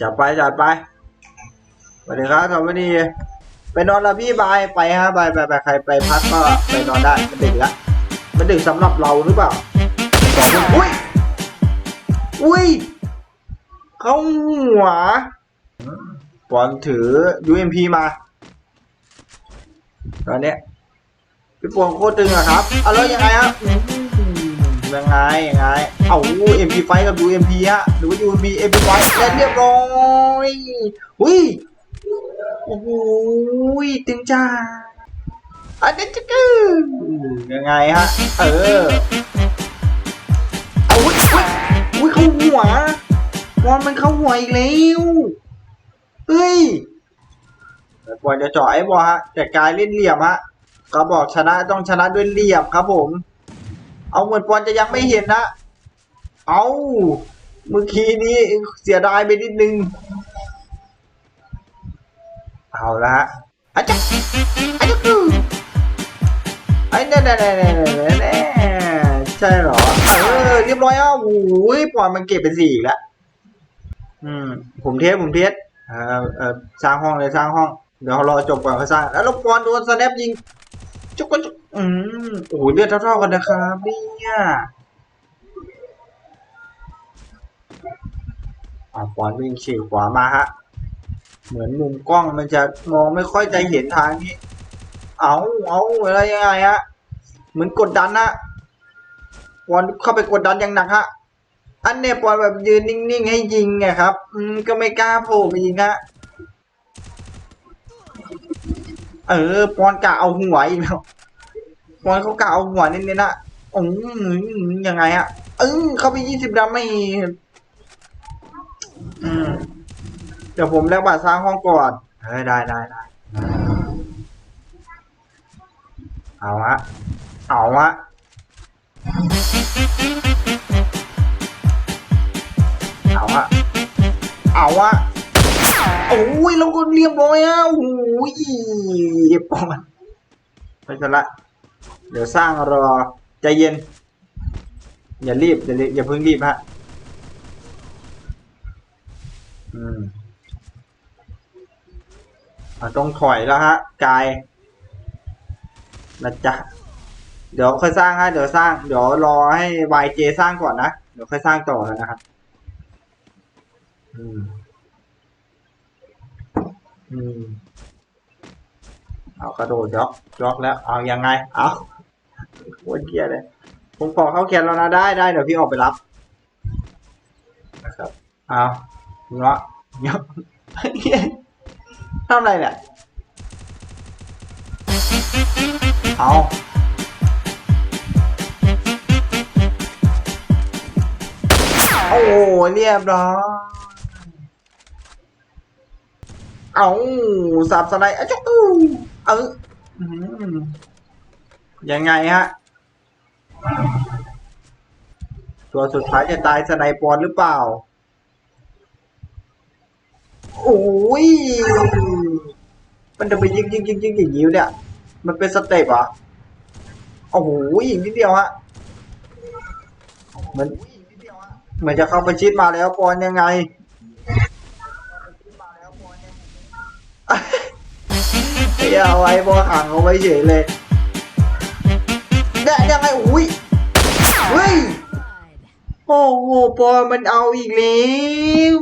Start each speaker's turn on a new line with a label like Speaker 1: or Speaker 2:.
Speaker 1: จัดไปจัดไปสวัสดีครับสวัสดีไปนอนละพี่บายไปฮะบายไปไปใครไปพักก็ไปนอนได้มันดึกละมันดึกสำหรับเราหรือเปล่าสองคนอุ้ยอุ้ยเข้าหัวบอลถือ UMP มา ตอนเนี้ยพี่ปวงโคตรตึงอะครับเอาแล้วยังไงฮะอืม ยังไงยังไง เอา MP ไฟกับ UMP ฮะหรือว่า UMP MP ไฟแล้วเรียบร้อยอุ้ยโอ้โหตึงจ้าอันนี้จะกือยังไงฮะ เออเอาอุ้ยอุ้ยอุ้ยเข้าหัวบอลมันเข้าหัวอีกแล้วเฮ้ยแต่บอลจะเจาะไอ้บอลฮะแต่กายเล่นเหลี่ยมฮะก็บอกชนะต้องชนะด้วยเหลี่ยมครับผม เอาเหมือนบอลจะยังไม่เห็นนะ เอาเมื่อกี้นี้เสียดายไปนิดนึง เอาละฮะอาจ๊ะอาจ๊ะคือไอ้แน่แน่แน่แน่แน่แน่ใช่เหรอ เออเรียบร้อยอะโอ้ยปอนมันเก็บเป็นสี่แล้วอืม ผมเทสผมเทสเออเออสร้างห้องเลยสร้างห้อง เดี๋ยวรอจบก่อนค่อยสร้าง แล้วปอนโดนสแนปยิง จุกจุกอืมโอ้โหเลือดเท่าๆกันนะครับเนี่ยอ่าปอนวิ่งฉีกขวามาฮะ เหมือนมุมกล้องมันจะมองไม่ค่อยจะเห็นทางนี้ เอาเอาอะไรยังไงฮะ เหมือนกดดันนะปอนเข้าไปกดดันอย่างหนักฮะ อันเนี้ยปอนแบบยืนนิ่งๆให้ยิงไงครับ อืมก็ไม่กล้าโผล่ไปยิงฮะ เออปอนกะเอาหัวอีกแล้วปอนเขากะเอาหัวเนิดๆนะอืมยังไงอะเออเขาไปยี่สิบดำไม่อืมเดี๋ยวผมแลกบัตรสร้างห้องก่อนเฮ้ยได้ได้ได้เอาฮะเอาฮะเอาฮะเอาฮะ โอ้ยเราก็เรียบร้อยอะโอ้ยปอนไปซะละ เดี๋ยวสร้างรอใจเย็น อย่ารีบอย่าอย่าเพิ่งรีบฮะอืมอต้องถอยแล้วฮะกายนะจ๊ะเดี๋ยวค่อยสร้างฮะเดี๋ยวสร้าง เดี๋ยวรอให้ YJ สร้างก่อนนะ เดี๋ยวค่อยสร้างต่อนะครับ อืม อืม เอากระโดดยอกยอกแล้ว เอายังไง เอาโอ้ยเกียร์เลย ผมขอเข้าแคนแล้วนะ ได้ได้เดี๋ยวพี่ออกไปรับ นะครับ เอาเงาะเงาะทำอะไรเนี่ย เอาโอ้โหเรียบร้อย เอาสับสไลด์อะจุ๊กอู้เอออื้อหือยังไงฮะ ตัวสุดท้ายจะตายสไนปอนหรือเปล่า โอ้ย มันจะไปยิงยิงยิงยิงอย่างนี้เนี่ย มันเป็นสเต็ปเหรอโอ้โหยิงนิดเดียวฮะเหมือนเหมือนจะเข้าไปชิดมาแล้วปอนยังไง อย่าเอาไว้บอขังเอาไว้เฉยเลยเนี่ยยังไงอุ้ยเฮ้ยโอ้โหปอมันเอาอีกแล้ว